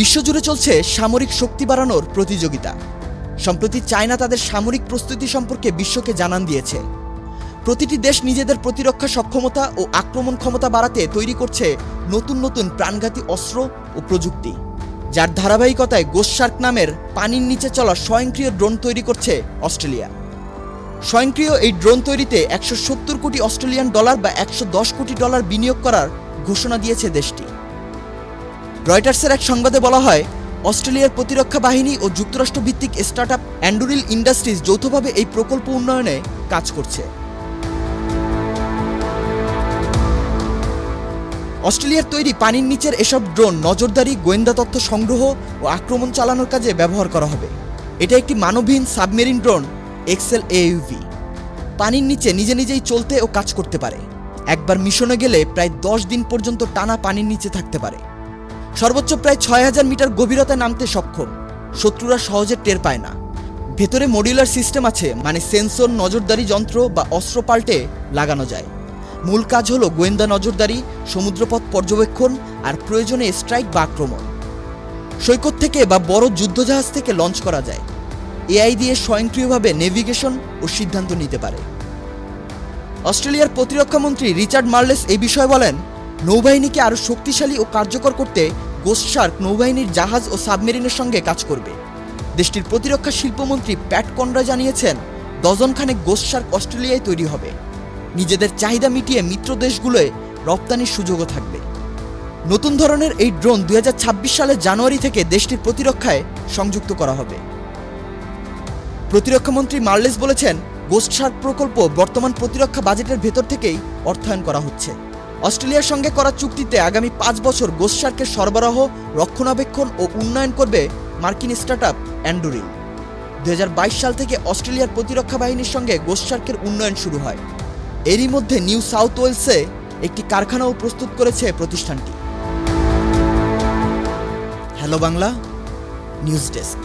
বিশ্বজুড়ে চলছে সামরিক শক্তি বাড়ানোর প্রতিযোগিতা। সম্প্রতি চায়না তাদের সামরিক প্রস্তুতি সম্পর্কে বিশ্বকে জানান দিয়েছে। প্রতিটি দেশ নিজেদের প্রতিরক্ষা সক্ষমতা ও আক্রমণ ক্ষমতা বাড়াতে তৈরি করছে নতুন নতুন প্রাণঘাতী অস্ত্র ও প্রযুক্তি। যার ধারাবাহিকতায় গোসার্ক নামের পানির নিচে চলা স্বয়ংক্রিয় ড্রোন তৈরি করছে অস্ট্রেলিয়া। স্বয়ংক্রিয় এই ড্রোন তৈরিতে একশো সত্তর কোটি অস্ট্রেলিয়ান ডলার বা একশো দশ কোটি ডলার বিনিয়োগ করার ঘোষণা দিয়েছে দেশটি। রয়টার্সের এক সংবাদে বলা হয়, অস্ট্রেলিয়ার প্রতিরক্ষা বাহিনী ও যুক্তরাষ্ট্র ভিত্তিক স্টার্ট আপ অ্যান্ডুরিল ইন্ডাস্ট্রিজ যৌথভাবে এই প্রকল্প উন্নয়নে কাজ করছে। অস্ট্রেলিয়ার তৈরি পানির নিচের এসব ড্রোন নজরদারি, গোয়েন্দা তথ্য সংগ্রহ ও আক্রমণ চালানোর কাজে ব্যবহার করা হবে। এটা একটি মানবহীন সাবমেরিন ড্রোন, এক্সেল এইউভি পানির নিচে নিজে নিজেই চলতে ও কাজ করতে পারে। একবার মিশনে গেলে প্রায় দশ দিন পর্যন্ত টানা পানির নিচে থাকতে পারে। সর্বোচ্চ প্রায় ছয় হাজার মিটার গভীরতায় নামতে সক্ষম। শত্রুরা সহজে টের পায় না। ভেতরে মডিউলার সিস্টেম আছে মানে সেন্সর, নজরদারি যন্ত্র বা অস্ত্র পাল্টে লাগানো যায়। মূল কাজ হলো গোয়েন্দা নজরদারি, সমুদ্রপথ পর্যবেক্ষণ আর প্রয়োজনে স্ট্রাইক বা আক্রমণ। সৈকত থেকে বা বড় যুদ্ধজাহাজ থেকে লঞ্চ করা যায়। এআই দিয়ে স্বয়ংক্রিয়ভাবে নেভিগেশন ও সিদ্ধান্ত নিতে পারে। অস্ট্রেলিয়ার প্রতিরক্ষা মন্ত্রী রিচার্ড মার্লেস এই বিষয়ে বলেন নৌবাহিনীকে আরও শক্তিশালী ও কার্যকর করতে গোস্ট শার্ক নৌবাহিনীর জাহাজ ও সাবমেরিনের সঙ্গে কাজ করবে। দেশটির প্রতিরক্ষা শিল্পমন্ত্রী প্যাট কনরা জানিয়েছেন ডজনখানেক গোস্ট শার্ক অস্ট্রেলিয়ায় তৈরি হবে। নিজেদের চাহিদা মিটিয়ে মিত্র দেশগুলোয় রপ্তানির সুযোগও থাকবে। নতুন ধরনের এই ড্রোন দুই হাজার ছাব্বিশ সালের জানুয়ারি থেকে দেশটির প্রতিরক্ষায় সংযুক্ত করা হবে। প্রতিরক্ষামন্ত্রী মার্লেস বলেছেন গোস্ট শার্ক প্রকল্প বর্তমান প্রতিরক্ষা বাজেটের ভেতর থেকেই অর্থায়ন করা হচ্ছে। অস্ট্রেলিয়ার সঙ্গে করা চুক্তিতে আগামী পাঁচ বছর গোস্ট শার্কের সরবরাহ, রক্ষণাবেক্ষণ ও উন্নয়ন করবে মার্কিন স্টার্টআপ অ্যান্ডুরিল। দুই সাল থেকে অস্ট্রেলিয়ার প্রতিরক্ষা বাহিনীর সঙ্গে গোস্ট শার্কের উন্নয়ন শুরু হয়। এরই মধ্যে নিউ সাউথ ওয়েলসে একটি কারখানাও প্রস্তুত করেছে প্রতিষ্ঠানটি। Hello Bangla, news desk.